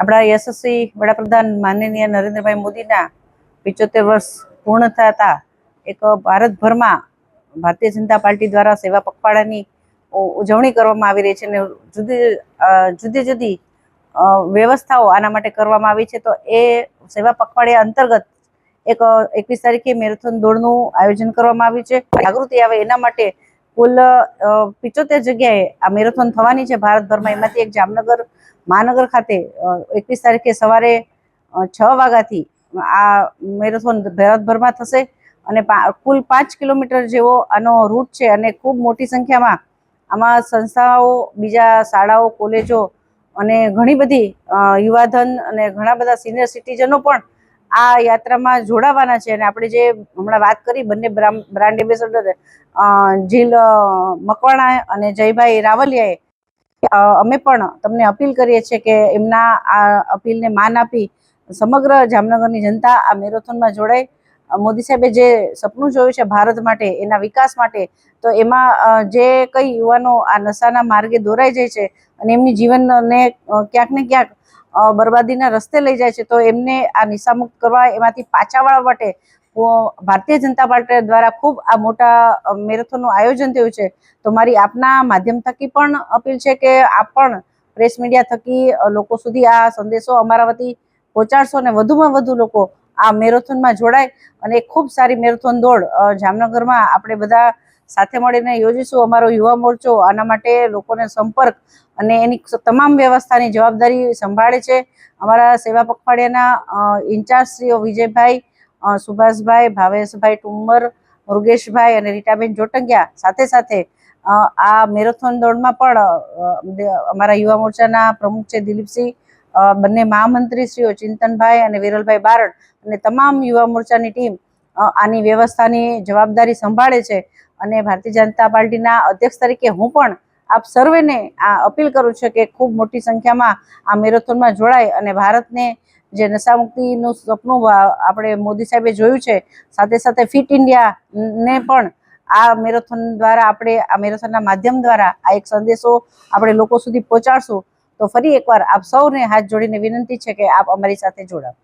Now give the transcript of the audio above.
આપણા યશસ્વી વડાપ્રધાન માનનીય નરેન્દ્રભાઈ મોદીના પિચોતેર વર્ષ પૂર્ણ થતા એક ભારતભરમાં ભારતીય જનતા પાર્ટી દ્વારા સેવા પખવાડાની ઉજવણી કરવામાં આવી રહી છે અને જુદી જુદી જુદી વ્યવસ્થાઓ આના માટે કરવામાં આવી છે. તો એ સેવા પખવાડિયા અંતર્ગત એક, એકવીસ તારીખે મેરેથોન દોડનું આયોજન કરવામાં આવ્યું છે. જાગૃતિ આવે એના માટે કુલ પિચોતેર જગ્યાએ આ મેરેથોન થવાની છે. ભારતભરમાં એમાંથી એક જામનગર મહાનગર ખાતે એકવીસ તારીખે સવારે છ વાગ્યાથી આ મેરેથોન ભારતભરમાં થશે અને કુલ પાંચ કિલોમીટર જેવો આનો રૂટ છે અને ખૂબ મોટી સંખ્યામાં આમાં સંસ્થાઓ, બીજા શાળાઓ, કોલેજો અને ઘણી બધી યુવાધન અને ઘણા બધા સિનિયર સિટીઝનો પણ આ યાત્રામાં જોડાવાના છે અને આપણે જે હમણાં વાત કરી બંને બ્રાન્ડ એમ્બેસેડર જીલ મકવાણા અને જયભાઈ રાવલિયાએ અમે પણ તમને અપીલ કરીએ છીએ કે એમના આ અપીલને માન આપી સમગ્ર જામનગરની જનતા આ મેરેથોનમાં જોડાય. મોદી સાહેબે જે સપનું જોયું છે ભારત માટે, એના વિકાસ માટે, તો એમાં જે કઈ યુવાનો આ નશાના માર્ગે દોરાઈ જાય છે અને એમની જીવનને ક્યાંક ને ક્યાંક બરબાદીના રસ્તે લઈ જાય છે, તો એમને આ નિશામુક્ત કરવા એમાંથી પાછા વાળવા માટે ભારતીય જનતા પાર્ટી દ્વારા ખૂબ આ મોટા મેરેથોનનું આયોજન થયું છે. તો મારી આપના માધ્યમ થકી પણ અપીલ છે કે આપ પણ પ્રેસ મીડિયા થકી લોકો સુધી આ સંદેશો અમારા વતી પહોંચાડશો અને વધુમાં વધુ લોકો આ મેરેથોનમાં જોડાય. અને ખૂબ સારી મેરેથોન દોડ જામનગરમાં આપણે બધા સાથે મળીને યોજીશું અમારો યુવા મોરચો. આના માટે લોકોને સંપર્ક અને એની તમામ વ્યવસ્થાની જવાબદારી સંભાળે છે. અમારા સેવા પખવાડિયાના ઇન્ચાર્જ શ્રીઓ વિજયભાઈ સુભાષભાઈ, ભાવેશભાઈ ટુમ્મર, મુરુગેશભાઈ અને રીટાબેન જોટંગિયા સાથે સાથે આ મેરેથોન દોડમાં પણ અમારા યુવા મોરચાના પ્રમુખ છે દિલીપસિંહ બંને મહામંત્રી શ્રીઓ ચિંતનભાઈ અને વિરલભાઈ બારડ અને તમામ યુવા મોરચાની ટીમ આની વ્યવસ્થાની જવાબદારી સંભાળે છે. અને ભારતીય જનતા પાર્ટીના અધ્યક્ષ તરીકે હું પણ આપ સર્વેને આ અપીલ કરું છું કે ખૂબ મોટી સંખ્યામાં આ મેરેથોનમાં જોડાય અને ભારતને જે નશામુક્તિનું સપનું આપણે મોદી સાહેબે જોયું છે, સાથે સાથે ફિટ ઇન્ડિયાને પણ આ મેરેથોન દ્વારા આપણે, આ મેરેથોનના માધ્યમ દ્વારા આ એક સંદેશો આપણે લોકો સુધી પહોંચાડશું. તો ફરી એકવાર આપ સૌને હાથ જોડીને વિનંતી છે કે આપ અમારી સાથે જોડાવ.